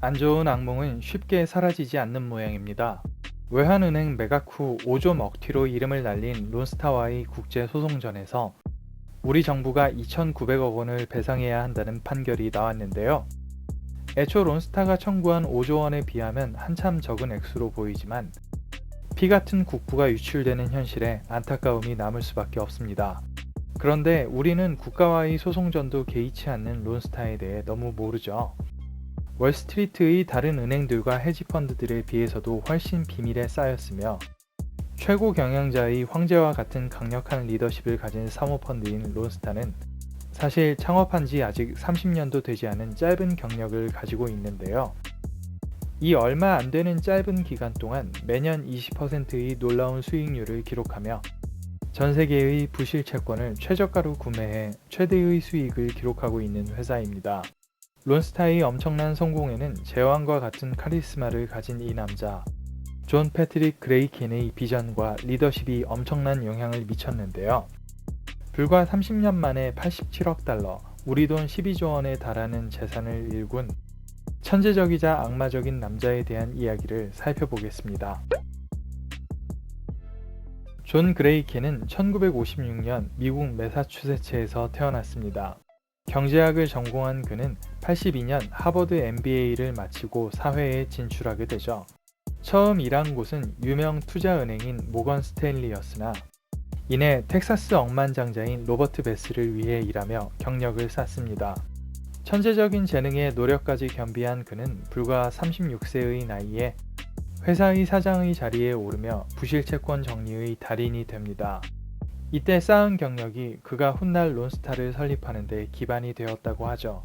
안 좋은 악몽은 쉽게 사라지지 않는 모양입니다. 외환은행 매각 후 5조 먹튀로 이름을 날린 론스타와의 국제 소송전에서 우리 정부가 2,900억 원을 배상해야 한다는 판결이 나왔는데요. 애초 론스타가 청구한 5조 원에 비하면 한참 적은 액수로 보이지만 피 같은 국부가 유출되는 현실에 안타까움이 남을 수밖에 없습니다. 그런데 우리는 국가와의 소송전도 개의치 않는 론스타에 대해 너무 모르죠. 월스트리트의 다른 은행들과 헤지펀드들에 비해서도 훨씬 비밀에 쌓였으며 최고 경영자의 황제와 같은 강력한 리더십을 가진 사모펀드인 론스타는 사실 창업한 지 아직 30년도 되지 않은 짧은 경력을 가지고 있는데요. 이 얼마 안 되는 짧은 기간 동안 매년 20%의 놀라운 수익률을 기록하며 전 세계의 부실 채권을 최저가로 구매해 최대의 수익을 기록하고 있는 회사입니다. 론스타의 엄청난 성공에는 제왕과 같은 카리스마를 가진 이 남자, 존 패트릭 그레이킨의 비전과 리더십이 엄청난 영향을 미쳤는데요. 불과 30년 만에 87억 달러, 우리 돈 12조 원에 달하는 재산을 일군 천재적이자 악마적인 남자에 대한 이야기를 살펴보겠습니다. 존 그레이켄은 1956년 미국 매사추세츠에서 태어났습니다. 경제학을 전공한 그는 82년 하버드 MBA를 마치고 사회에 진출하게 되죠. 처음 일한 곳은 유명 투자은행인 모건 스탠리였으나 이내 텍사스 억만장자인 로버트 베스를 위해 일하며 경력을 쌓습니다. 천재적인 재능에 노력까지 겸비한 그는 불과 36세의 나이에 회사의 사장의 자리에 오르며 부실 채권 정리의 달인이 됩니다. 이때 쌓은 경력이 그가 훗날 론스타를 설립하는 데 기반이 되었다고 하죠.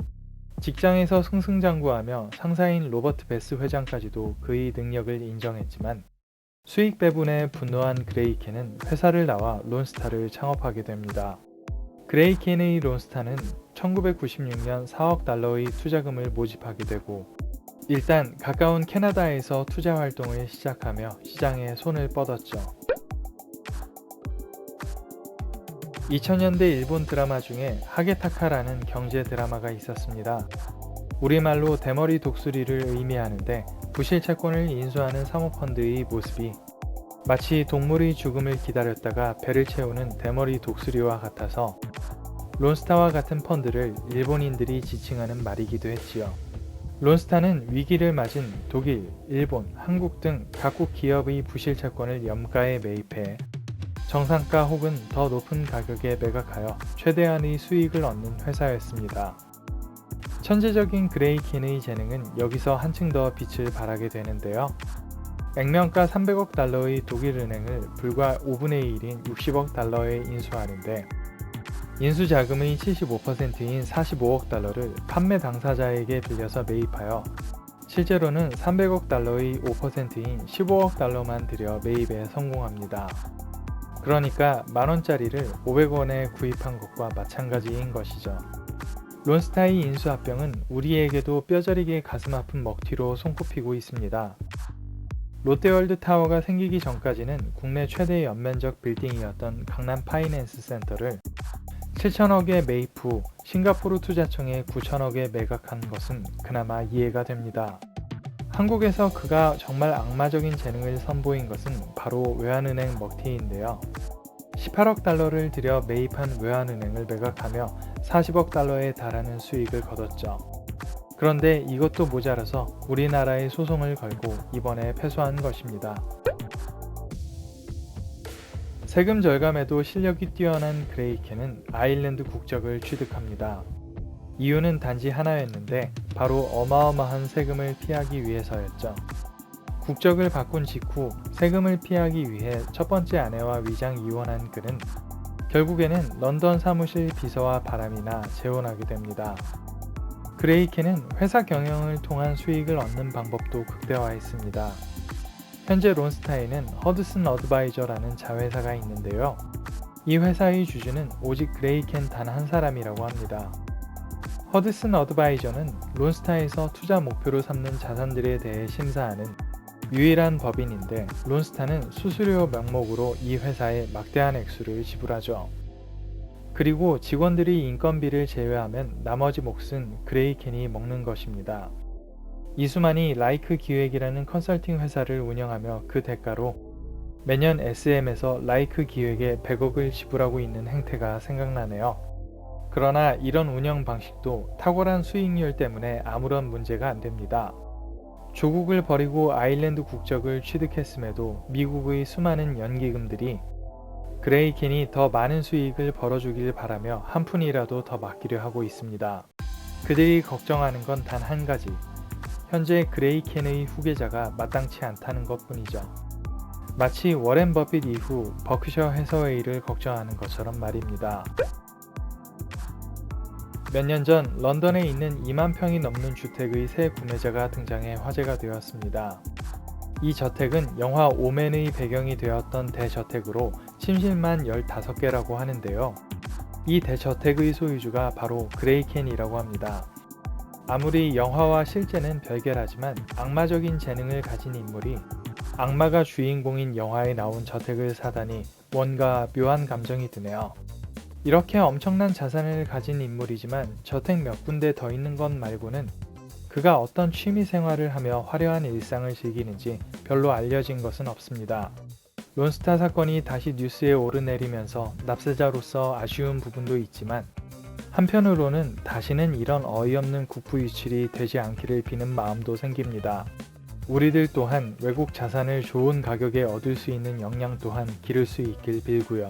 직장에서 승승장구하며 상사인 로버트 베스 회장까지도 그의 능력을 인정했지만 수익 배분에 분노한 그레이켄은 회사를 나와 론스타를 창업하게 됩니다. 그레이켄의 론스타는 1996년 4억 달러의 투자금을 모집하게 되고 일단 가까운 캐나다에서 투자 활동을 시작하며 시장에 손을 뻗었죠. 2000년대 일본 드라마 중에 하게타카라는 경제 드라마가 있었습니다. 우리말로 대머리 독수리를 의미하는데 부실 채권을 인수하는 사모펀드의 모습이 마치 동물의 죽음을 기다렸다가 배를 채우는 대머리 독수리와 같아서 론스타와 같은 펀드를 일본인들이 지칭하는 말이기도 했지요. 론스타는 위기를 맞은 독일, 일본, 한국 등 각국 기업의 부실 채권을 염가에 매입해 정상가 혹은 더 높은 가격에 매각하여 최대한의 수익을 얻는 회사였습니다. 천재적인 그레이킨의 재능은 여기서 한층 더 빛을 발하게 되는데요. 액면가 300억 달러의 독일 은행을 불과 5분의 1인 60억 달러에 인수하는데 인수 자금의 75%인 45억 달러를 판매 당사자에게 빌려서 매입하여 실제로는 300억 달러의 5%인 15억 달러만 들여 매입에 성공합니다. 그러니까 만원짜리를 500원에 구입한 것과 마찬가지인 것이죠. 론스타의 인수합병은 우리에게도 뼈저리게 가슴 아픈 먹튀로 손꼽히고 있습니다. 롯데월드 타워가 생기기 전까지는 국내 최대 연면적 빌딩이었던 강남 파이낸스 센터를 7천억에 매입 후 싱가포르 투자청에 9천억에 매각한 것은 그나마 이해가 됩니다. 한국에서 그가 정말 악마적인 재능을 선보인 것은 바로 외환은행 먹튀인데요. 18억 달러를 들여 매입한 외환은행을 매각하며 40억 달러에 달하는 수익을 거뒀죠. 그런데 이것도 모자라서 우리나라에 소송을 걸고 이번에 패소한 것입니다. 세금 절감에도 실력이 뛰어난 그레이켄은 아일랜드 국적을 취득합니다. 이유는 단지 하나였는데 바로 어마어마한 세금을 피하기 위해서였죠. 국적을 바꾼 직후 세금을 피하기 위해 첫 번째 아내와 위장 이혼한 그는 결국에는 런던 사무실 비서와 바람이나 재혼하게 됩니다. 그레이켄은 회사 경영을 통한 수익을 얻는 방법도 극대화했습니다. 현재 론스타에는 허드슨 어드바이저라는 자회사가 있는데요. 이 회사의 주주는 오직 그레이켄 단 한 사람이라고 합니다. 허드슨 어드바이저는 론스타에서 투자 목표로 삼는 자산들에 대해 심사하는 유일한 법인인데 론스타는 수수료 명목으로 이 회사에 막대한 액수를 지불하죠. 그리고 직원들이 인건비를 제외하면 나머지 몫은 그레이켄이 먹는 것입니다. 이수만이 라이크 기획이라는 컨설팅 회사를 운영하며 그 대가로 매년 SM에서 라이크 기획에 100억을 지불하고 있는 행태가 생각나네요. 그러나 이런 운영 방식도 탁월한 수익률 때문에 아무런 문제가 안 됩니다. 조국을 버리고 아일랜드 국적을 취득했음에도 미국의 수많은 연기금들이 그레이켄이 더 많은 수익을 벌어주길 바라며 한 푼이라도 더 맡기려 하고 있습니다. 그들이 걱정하는 건 단 한 가지. 현재 그레이켄의 후계자가 마땅치 않다는 것 뿐이죠. 마치 워렌 버핏 이후 버크셔 해서웨이를 걱정하는 것처럼 말입니다. 몇 년 전 런던에 있는 2만 평이 넘는 주택의 새 구매자가 등장해 화제가 되었습니다. 이 저택은 영화 오맨의 배경이 되었던 대저택으로 침실만 15개라고 하는데요. 이 대저택의 소유주가 바로 그레이켄이라고 합니다. 아무리 영화와 실제는 별개라지만 악마적인 재능을 가진 인물이 악마가 주인공인 영화에 나온 저택을 사다니 뭔가 묘한 감정이 드네요. 이렇게 엄청난 자산을 가진 인물이지만 저택 몇 군데 더 있는 것 말고는 그가 어떤 취미 생활을 하며 화려한 일상을 즐기는지 별로 알려진 것은 없습니다. 론스타 사건이 다시 뉴스에 오르내리면서 납세자로서 아쉬운 부분도 있지만 한편으로는 다시는 이런 어이없는 국부 유출이 되지 않기를 비는 마음도 생깁니다. 우리들 또한 외국 자산을 좋은 가격에 얻을 수 있는 역량 또한 기를 수 있길 빌고요.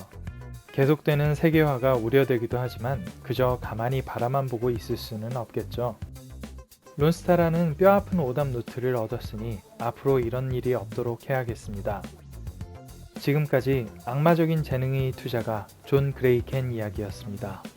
계속되는 세계화가 우려되기도 하지만 그저 가만히 바라만 보고 있을 수는 없겠죠. 론스타라는 뼈아픈 오답 노트를 얻었으니 앞으로 이런 일이 없도록 해야겠습니다. 지금까지 악마적인 재능의 투자가 존 그레이켄 이야기였습니다.